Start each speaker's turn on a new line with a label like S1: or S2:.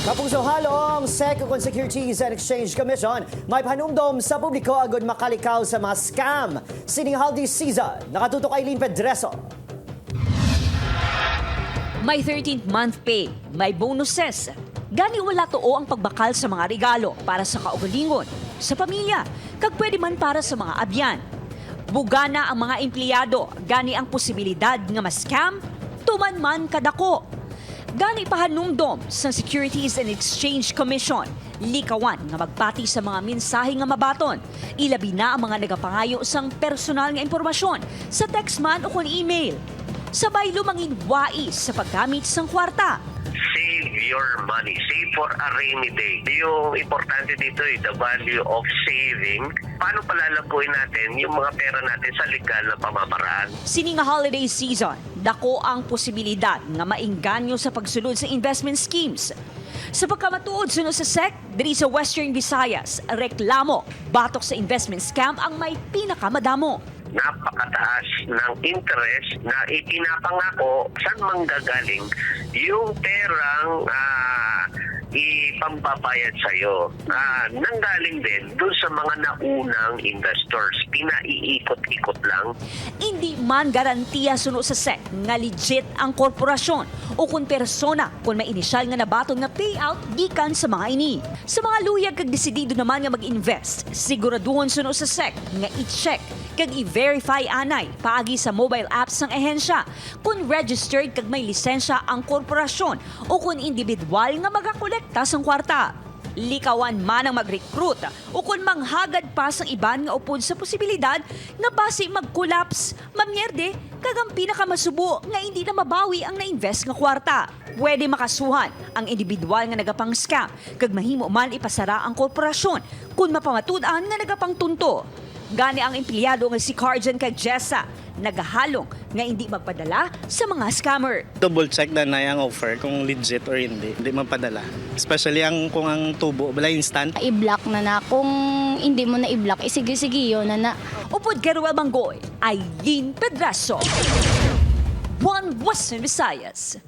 S1: Kapuso halong SEC kung Securities and Exchange Commission may panumdom sa publiko agad makalikaw sa mga scam. Sining holiday season, nakatutok Eileen Pedreso.
S2: May 13th month pay, may bonuses. Gani wala too ang pagbakal sa mga regalo para sa kaugalingon, sa pamilya, kag pwede man para sa mga abyan. Bugana ang mga empleyado, gani ang posibilidad nga ma-scam, tuman man kadako. Gani pahanumdom sa Securities and Exchange Commission, likawan nga magpati sa mga mensahe nga mabaton. Ilabi na ang mga nagapangayo sang personal nga impormasyon sa text man o kun email. Sabay lumangin wais sa paggamit sang kwarta.
S3: save your money. Save for a rainy day. Yung importante dito ay the value of saving. Paano palalaguin natin yung mga pera natin sa legal na pamamaraan?
S2: Sini nga holiday season, dako ang posibilidad nga maingganyo sa pagsulod sa investment schemes. Sa pagkamatuod sunod sa SEC, diri sa Western Visayas, reklamo, batok sa investment scam ang may pinakamadamo.
S3: Napakataas ng interest na itinapangako saan manggagaling yung perang ah, ipambabayad sa'yo. Ah, nanggaling din dun sa mga naunang investors. Pinaiikot-ikot lang.
S2: Hindi man garantiya suno sa SEC nga legit ang korporasyon o kung persona kung may inisyal nga nabaton nga payout gikan sa mga ini. Sa mga luyag kag desidido naman nga mag-invest, siguraduhon suno sa SEC nga i-check kag i-verify anay paagi sa mobile apps ng ehensya kung registered kag may lisensya ang korporasyon o kung individual nga magakolekta sang kwarta. Likawan man ang mag-recruit o kung manghagad pa sang iban nga upod sa posibilidad nga basi mag-collapse, mamyerde, kag ang pinakamasubo nga hindi na mabawi ang na-invest nga kwarta. Pwede makasuhan ang individual nga nagapang scam kag mahimo man ipasara ang korporasyon kung mapamatud-an nga nagapang tunto. Gani ang empleyado nga si Carjan kag Jessa nagahalong nga hindi magpadala sa mga scammer.
S4: double check na na yung offer kung legit or hindi. Hindi mapadala. Especially ang kung ang tubo, wala instant.
S5: i-block na na. Kung hindi mo na i-block, isige-sige yun na na.
S2: Upod Garuel Manggoy, Eileen Pedraso. One Western Visayas.